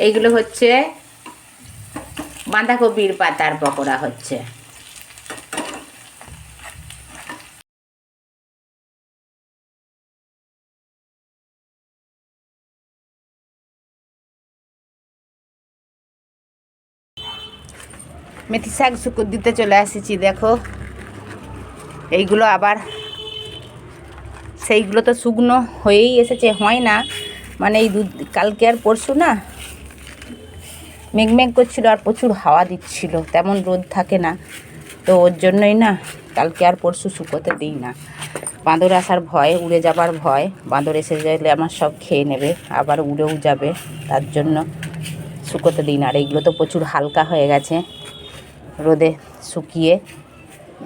এইগুলো হচ্ছে বাঁধাকপির পাতার পকোড়া হচ্ছে। মেথি শাক শুকুর দিতে চলে আসেছি, দেখো। এইগুলো আবার সেইগুলো তো শুকনো হয়েই এসেছে, হয় না। মানে এই দু কালকে আর পরশু না মেঘমেঘ করছিল আর প্রচুর হাওয়া দিচ্ছিল। তেমন রোদ থাকে না। তো ওর জন্যই না, কালকে আর পরশু শুকোতে দিই না। বাঁদর আসার ভয়, উড়ে যাবার ভয়। বাঁদর এসে গেলে আমার সব খেয়ে নেবে, আবার উড়েও যাবে। তার জন্য শুকোতে দিই না। আর এইগুলো তো প্রচুর হালকা হয়ে গেছে। রোদে শুকিয়ে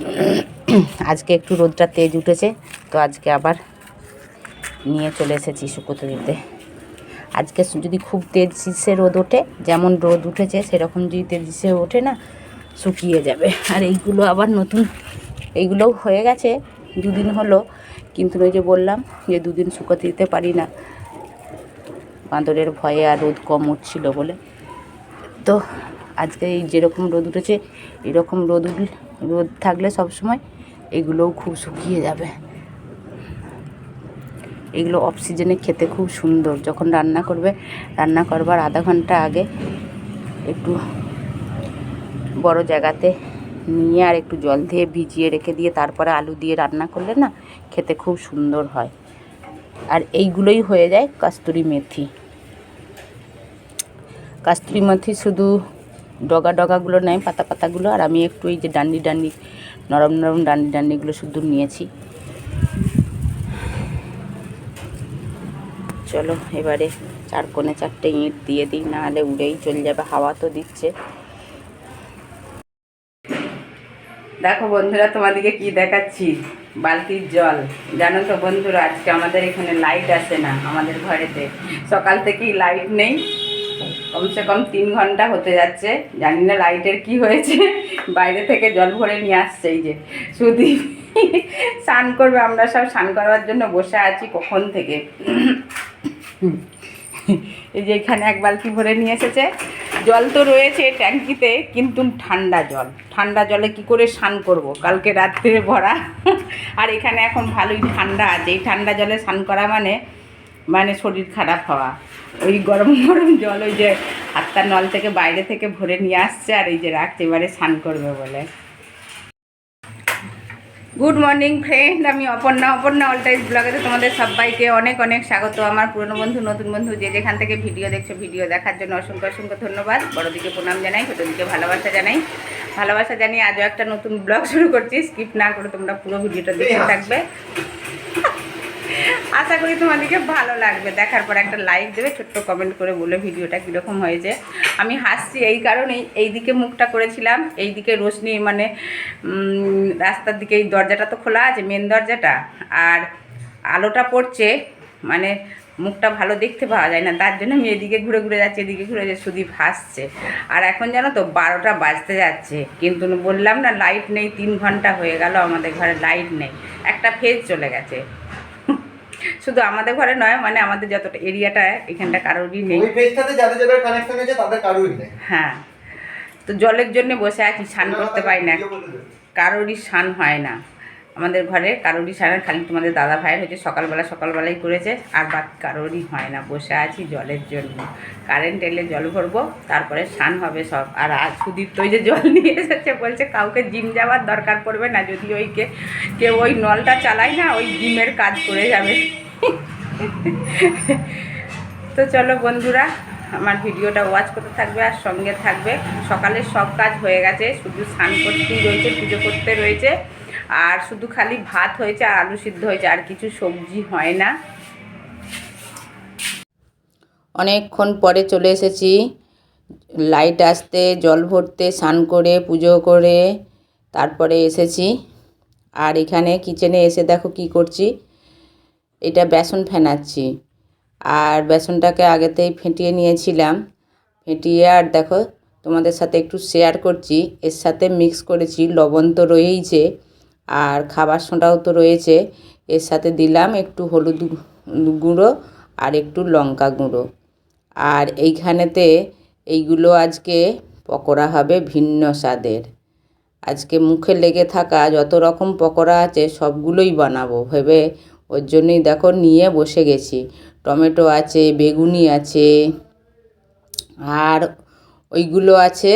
আজকে একটু রোদটা তেজ উঠেছে। তো আজকে আবার নিয়ে চলে এসেছি শুকোতে দিতে। আজকে যদি খুব তেজ শীষে রোদ ওঠে, যেমন রোদ উঠেছে, সেরকম যদি তেজ শীষে ওঠে না, শুকিয়ে যাবে। আর এইগুলো আবার নতুন, এইগুলোও হয়ে গেছে দুদিন হলো, কিন্তু ওই যে বললাম যে দুদিন শুকোতে দিতে পারি না। বাঁদরের ভয়ে আর রোদ কম উঠছিল বলে। তো আজকে এই যেরকম রোদ উঠেছে, এরকম রোদ রোদ থাকলে সব সময় এগুলোও খুব শুকিয়ে যাবে। এগুলো অফ সিজনে খেতে খুব সুন্দর। যখন রান্না করবে, রান্না করবার আধা ঘণ্টা আগে একটু বড় জায়গাতে নিয়ে আর একটু জল দিয়ে ভিজিয়ে রেখে দিয়ে তারপরে আলু দিয়ে রান্না করলে না খেতে খুব সুন্দর হয়। আর এইগুলোই হয়ে যায় কাস্তুরি মেথি। কাস্তুরি মেথি শুধু ডগা ডগাগুলো নেয়, পাতা পাতাগুলো, আর আমি একটু এই যে ডান্ডি ডান্ডি, নরম নরম ডান্ডি ডান্ডিগুলো শুধু নিয়েছি। চলো, এবারে চার কোণে চারটে ইঁট দিয়ে দিই, নাহলে উড়েই চলে যাবে, হাওয়া তো দিচ্ছে। দেখো বন্ধুরা, তোমাদেরকে কি দেখাচ্ছি? বালতির জল। জানো তো বন্ধুরা, আজকে আমাদের এখানে লাইট আসে না, আমাদের ঘরেতে। সকাল থেকেই লাইট নেই। কমসে কম তিন ঘণ্টা হতে যাচ্ছে। জানি না লাইটের কি হয়েছে। বাইরে থেকে জল ভরে নিয়ে আসছে এই যে। শুধু স্নান করবে, আমরা সব স্নান করবার জন্য বসে আছি কখন থেকে। এই যে এখানে এক বালতি ভরে নিয়ে এসেছে। জল তো রয়েছে ট্যাঙ্কিতে, কিন্তু ঠান্ডা জল। ঠান্ডা জলে কি করে স্নান করব? কালকে রাত্রে ভরা। আর এখানে এখন ভালোই ঠান্ডা আছে। এই ঠান্ডা জলে স্নান করা মানে মানে শরীর খারাপ হওয়া। ওই গরম গরম জল ওই যে হাতটা নল থেকে বাইরে থেকে ভরে নিয়ে আসছে আর এই যে রাখছে, এবারে স্নান করবে বলে। গুড মর্নিং ফ্রেন্ড আমি অপর্ণা। অপর্ণা অলটাইজ ব্লগেতে তোমাদের সবাইকে অনেক অনেক স্বাগত। আমার পুরনো বন্ধু, নতুন বন্ধু যে যেখান থেকে ভিডিও দেখছ, ভিডিও দেখার জন্য অসংখ্য অসংখ্য ধন্যবাদ। বড়দিকে প্রণাম জানাই, ছোটোদিকে ভালোবাসা জানাই। ভালোবাসা জানিয়ে আজও একটা নতুন ব্লগ শুরু করছি। স্কিপ না করে তোমরা পুরো ভিডিওটা দেখতে থাকবে। আশা করি তোমাদেরকে ভালো লাগবে। দেখার পর একটা লাইক দেবে, ছোট্ট কমেন্ট করে বলে ভিডিওটা কীরকম হয়েছে। আমি হাসছি এই কারণেই এই দিকে মুখটা করেছিলাম এই দিকে রোশনি মানে রাস্তার দিকে এই দরজাটা তো খোলা আছে মেন দরজাটা। আর আলোটা পড়ছে মানে মুখটা ভালো দেখতে পাওয়া যায় না, তার জন্য আমি এদিকে ঘুরে ঘুরে যাচ্ছি, এদিকে ঘুরে যাচ্ছি শুধু ভাসছে আর এখন জানো তো, বারোটা বাজতে যাচ্ছে, কিন্তু বললাম না লাইট নেই, তিন ঘণ্টা হয়ে গেল, আমাদের ঘরে লাইট নেই। একটা ফেজ চলে গেছে। শুধু আমাদের ঘরে নয় মানে আমাদের যতটা এরিয়াটা এখানটা কারোরই নেই। ওই পেজটাতে যাদের যাদের কানেকশন হয়েছে তাদের কারোরই নেই। হ্যাঁ। তো জলের জন্য বসে আছি স্নান করতে পারি না। কারোরই স্নান হয় না। আমাদের ঘরে কারোরই হয়, খালি তোমাদের দাদা ভাইয়ের হয়েছে সকালবেলা সকালবেলাই করেছে আর বাকি কারোরই হয় না বসে আছি জলের জন্য। কারেন্ট এলে জল ভরবো তারপরে স্নান হবে সব। আর আজ সুদীপ তো ওই যে জল নিয়ে এসেছে বলছে কাউকে জিম যাওয়ার দরকার পড়বে না যদি ওই কে কেউ ওই নলটা চালায় না ওই জিমের কাজ করে যাবে। তো চলো বন্ধুরা আমার ভিডিওটা ওয়াচ করতে থাকবে আর সঙ্গে থাকবে। সকালে সব কাজ হয়ে গেছে শুধু স্নান করতেই রয়েছে পুজো করতে রয়েছে। আর শুধু খালি ভাত হয়েছে আর আলু সিদ্ধ হয়েছে, আর কিছু সবজি হয় না। অনেকক্ষণ পরে চলে এসেছি। লাইট আসতে, জল ভরতে, স্নান করে, পুজো করে, তারপরে এসেছি। আর এখানে কিচেনে এসে দেখো কি করছি। এটা বেসন ফেনাচ্ছি। আর বেসনটাকে আগেতেই ফেটিয়ে নিয়েছিলাম। ফেটিয়ে আর দেখো তোমাদের সাথে একটু শেয়ার করছি। এর সাথে মিক্স করেছি। লবণ তো রয়েইছে। আর খাবার সোডাও তো রয়েছে। এর সাথে দিলাম একটু হলুদ গুঁড়ো আর একটু লঙ্কা গুঁড়ো। আর এইখানেতে এইগুলো আজকে পকোড়া হবে ভিন্ন স্বাদের। আজকে মুখে লেগে থাকা যত রকম পকোড়া আছে সবগুলোই বানাবো, ভেবে ওর জন্যই দেখো নিয়ে বসে গেছি। টমেটো আছে, বেগুনি আছে, আর ওইগুলো আছে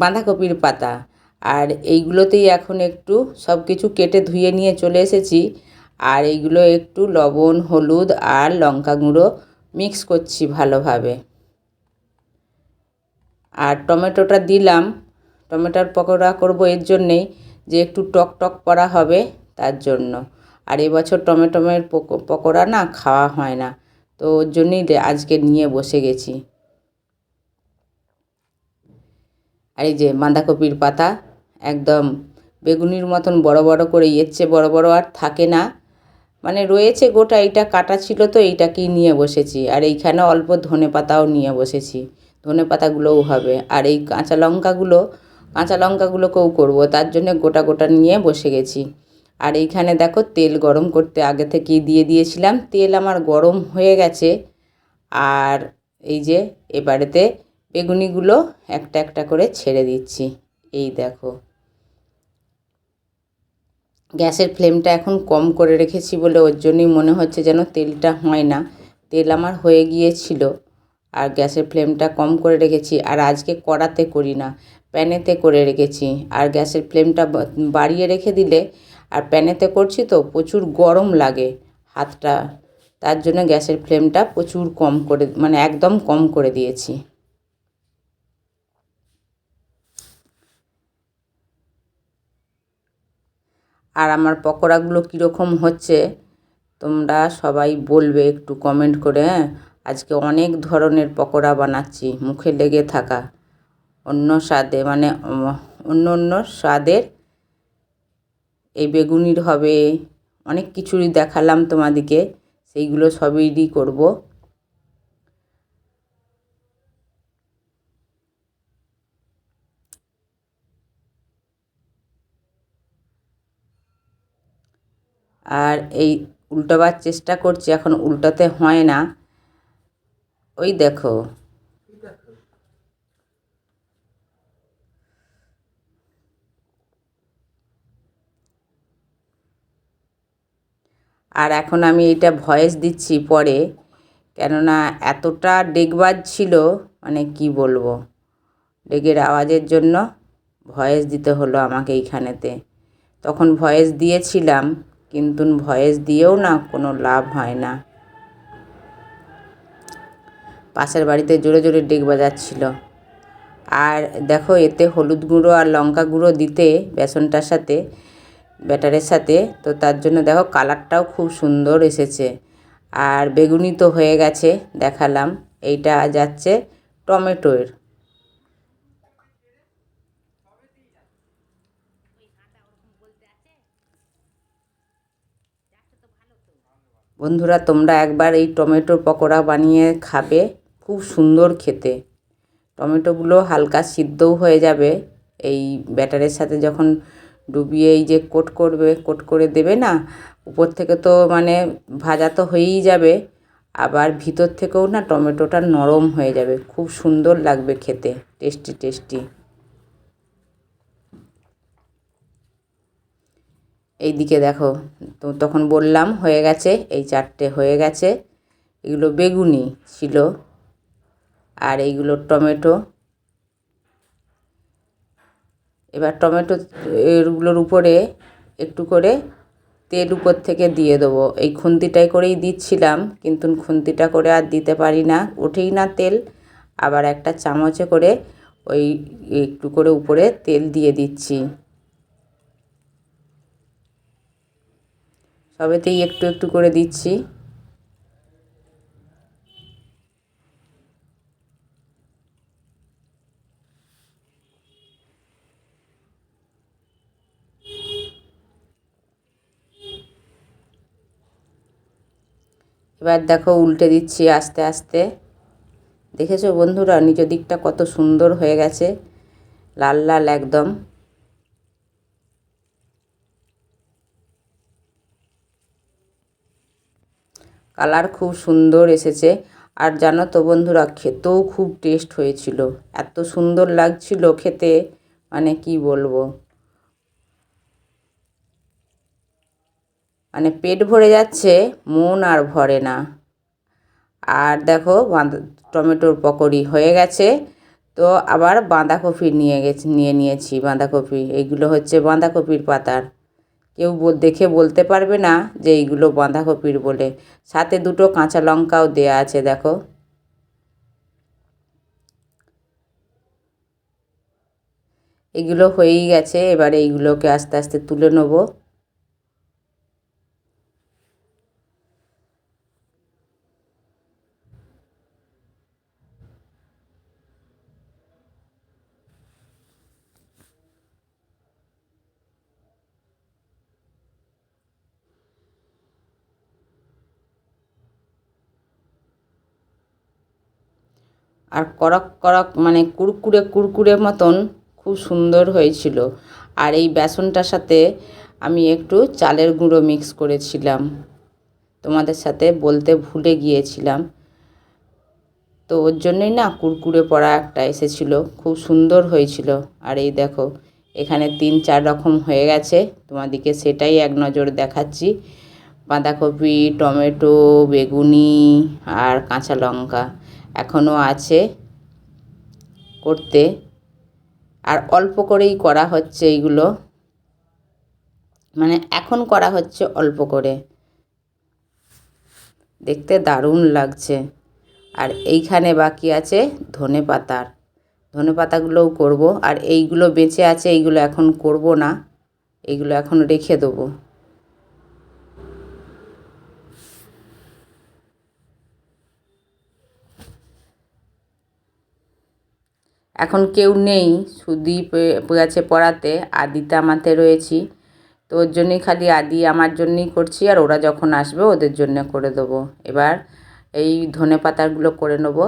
বাঁধাকপির পাতা। আর এইগুলোতেই এখন একটু সব কিছু কেটে ধুয়ে নিয়ে চলে এসেছি। আর এইগুলো একটু লবণ, হলুদ আর লঙ্কা গুঁড়ো মিক্স করছি ভালোভাবে। আর টমেটোটা দিলাম। টমেটোর পকোড়া করব এর জন্যেই যে একটু টক টক করা হবে তার জন্য। আর এবছর টমেটোমের পকো- পকোড়া না খাওয়া হয় না। তো ওর জন্যই আজকে নিয়ে বসে গেছি। আর এই যে বাঁধাকপির পাতা একদম। বেগুনির মতন বড় বড় করে এর চেয়ে বড় বড় আর থাকে না। মানে রয়েছে গোটা, এইটা কাটা ছিল তো, এইটাকেই নিয়ে বসেছি। আর এইখানে অল্প ধনে পাতাও নিয়ে বসেছি। ধনে পাতাগুলোও হবে। আর এই কাঁচা লঙ্কাগুলো, কাঁচা লঙ্কাগুলোকেও করব। তার জন্য গোটা গোটা নিয়ে বসে গেছি। আর এইখানে দেখো, তেল গরম করতে আগে থেকেই দিয়ে দিয়েছিলাম। তেল আমার গরম হয়ে গেছে। আর এই যে, এবারেতে বেগুনিগুলো একটা একটা করে ছেড়ে দিচ্ছি। এই দেখো। গ্যাসের ফ্লেমটা এখন কম করে রেখেছি বলে ওর জন্যই মনে হচ্ছে যেন তেলটা হয় না। তেল আমার হয়ে গিয়েছিল আর গ্যাসের ফ্লেমটা কম করে রেখেছি আর আজকে কড়াতে করি না, প্যানেতে করে রেখেছি। আর গ্যাসের ফ্লেমটা বাড়িয়ে রেখে দিলে আর প্যানেতে করছি তো প্রচুর গরম লাগে হাতটা, তার জন্য গ্যাসের ফ্লেমটা প্রচুর কম করে মানে একদম কম করে দিয়েছি। আর আমার পকোড়াগুলো কীরকম হচ্ছে, তোমরা সবাই বলবে একটু কমেন্ট করে হ্যাঁ? আজকে অনেক ধরনের পকোড়া বানাচ্ছি, মুখে লেগে থাকা। অন্য স্বাদে মানে অন্য অন্য স্বাদের এই বেগুনির হবে, অনেক কিছুই দেখালাম তোমাদিকে সেইগুলো সবই করব। আর এই উল্টোবার চেষ্টা করছি, এখন উল্টোতে হয় না। ওই দেখো। আর এখন আমি এটা ভয়েস দিচ্ছি পরে, কেননা এতটা ডেকবাজ ছিল মানে কি বলব, ডেগের আওয়াজের জন্য ভয়েস দিতে হলো আমাকে এইখানেতে। তখন ভয়েস দিয়েছিলাম কিন্তু ভয়েস দিয়েও না কোনো লাভ হয় না। পাশের বাড়িতে জোরে জোরে ডেক বাজাচ্ছিল। আর দেখো, এতে হলুদ গুঁড়ো আর লঙ্কা গুঁড়ো দিতে, বেসনটার সাথে, ব্যাটারের সাথে, তো তার জন্য দেখো কালারটাও খুব সুন্দর এসেছে। আর বেগুনি তো হয়ে গেছে, দেখালাম। এইটা যাচ্ছে টমেটোর। বন্ধুরা, তোমরা একবার এই টমেটো পকোড়া বানিয়ে খাবে, খুব সুন্দর খেতে। টমেটোগুলো হালকা সিদ্ধও হয়ে যাবে। এই ব্যাটারের সাথে যখন ডুবিয়ে এই যে কোট করবে, কোট করে দেবে না, উপর থেকে তো মানে ভাজা তো হয়েই যাবে, আবার ভিতর থেকেও না টমেটোটা নরম হয়ে যাবে। খুব সুন্দর লাগবে খেতে, টেস্টি টেস্টি। এই দিকে দেখো, তো তখন বললাম, হয়ে গেছে, এই চারটে হয়ে গেছে। এগুলো বেগুনি ছিল আর এইগুলো টমেটো। এবার টমেটো এগুলোর উপরে একটু করে তেল উপর থেকে দিয়ে দেবো। এই খুন্তিটাই করেই দিচ্ছিলাম, কিন্তু খুন্তিটা করে আর দিতে পারি না। ওঠেই না তেল, আবার একটা চামচে করে ওই একটু করে উপরে তেল দিয়ে দিচ্ছি। সবেতেই একটু একটু করে দিচ্ছি। এবার দেখো উল্টে দিচ্ছি আস্তে আস্তে। দেখেছ বন্ধুরা নিজ দিকটা কত সুন্দর হয়ে গেছে। লাল লাল একদম। কালার খুব সুন্দর এসেছে। আর জানো তো বন্ধুরা, খেতেও খুব টেস্ট হয়েছিল। এত সুন্দর লাগছিল খেতে মানে কি বলব? মানে পেট ভরে যাচ্ছে, মন আর ভরে না। আর দেখো, বাঁধা, টমেটোর পকোড়ি হয়ে গেছে। তো আবার বাঁধাকপি নিয়ে গেছি, নিয়ে নিয়েছি বাঁধাকপি। এইগুলো হচ্ছে বাঁধাকপির পাতার। কেউ দেখে বলতে পারবে না যে এইগুলো বাঁধাকপির বলে। সাথে দুটো কাঁচা লঙ্কাও দেয়া আছে, দেখো। এগুলো হয়েই গেছে, এবারে এইগুলোকে আস্তে আস্তে তুলে নেব। আর করক করক মানে কুরকুরে কুরকুরে মতন খুব সুন্দর হয়েছিল। আর এই বেসনটার সাথে আমি একটু চালের গুঁড়ো মিক্স করেছিলাম। তোমাদের সাথে বলতে ভুলে গিয়েছিলাম। তো ওর জন্যই না কুরকুরে পড়া একটা এসেছিল। খুব সুন্দর হয়েছিল। আর এই দেখো, এখানে তিন চার রকম হয়ে গেছে। তোমাদেরকে সেটাই এক নজর দেখাচ্ছি। বাঁধাকপি, টমেটো, বেগুনি আর কাঁচা লঙ্কা। এখনও আছে করতে। আর অল্প করেই করা হচ্ছে এইগুলো। মানে এখন করা হচ্ছে অল্প করে। দেখতে দারুণ লাগছে। আর এইখানে বাকি আছে ধনে পাতার। ধনে পাতাগুলোও করব। আর এইগুলো বেঁচে আছে, এইগুলো এখন করব না। এইগুলো এখন রেখে দেবো। এখন কেউ নেই সুদীপ গেছে পড়াতে, আদিতে আমাতে রয়েছি। তো ওর জন্যই খালি আদি আমার জন্যই করছি আর ওরা যখন আসবে ওদের জন্য করে দেবো। এবার এই ধনে পাতাগুলো করে নেব,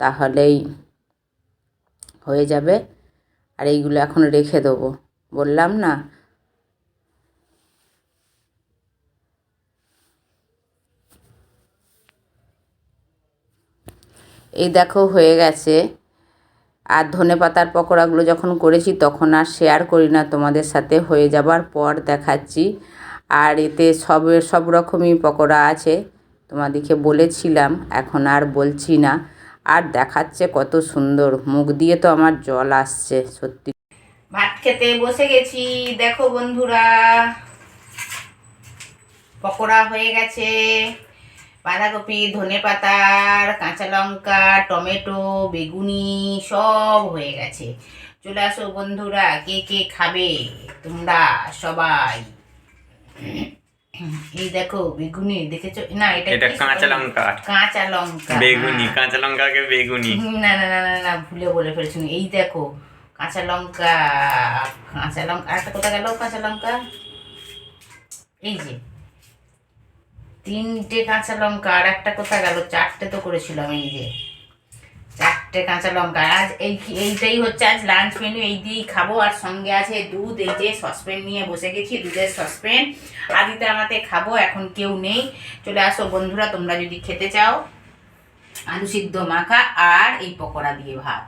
তাহলেই হয়ে যাবে। আর এইগুলো এখন রেখে দেবো। বললাম না? এই দেখো হয়ে গেছে। আর ধনে পাতার পকোড়াগুলো যখন করেছি, তখন আর শেয়ার করি না। তোমাদের সাথে হয়ে যাবার পর দেখাচ্ছি। আর এতে সব সব রকমই পকোড়া আছে। তোমাদেরকে বলেছিলাম, এখন আর বলছি না। আর দেখাচ্ছে কত সুন্দর। মুখ দিয়ে তো আমার জল আসছে, সত্যি। ভাত খেতে বসে গেছি। দেখো বন্ধুরা, পকোড়া হয়ে গেছে। বাঁধাকপি ধনে পাতার কাঁচা লঙ্কা টমেটো বেগুনি সব হয়ে গেছে। চলে আসো বন্ধুরা কে কে খাবে? তোমরা সবাই। এই দেখো বেগুনি দেখেছ? না এটা এটা কাঁচা লঙ্কা কাঁচা লঙ্কা বেগুনি। কাঁচা লঙ্কাকে বেগুনি না না না না না ভুলে বলে ফেলেছি এই দেখো কাঁচা লঙ্কা কাঁচা লঙ্কা আরেকটা কোথা গেল? কাঁচা লঙ্কা এই যে। তিনটে কাঁচা লঙ্কা আর একটা কোথা গেল? চারটে তো করেছিলাম আমি যে। চারটে কাঁচা লঙ্কা। আজ এই এইটাই হচ্ছে আজ লাঞ্চ মেনু এই দিয়েই খাব। আর সঙ্গে আছে দুধ, এই যে সসপ্যান নিয়ে বসে গেছি, দুধের সসপ্যান আদিতে আমাতে খাব, এখন কেউ নেই। চলে আসো বন্ধুরা, তোমরা যদি খেতে চাও। আলু সিদ্ধ মাখা আর এই পকোড়া দিয়ে ভাত।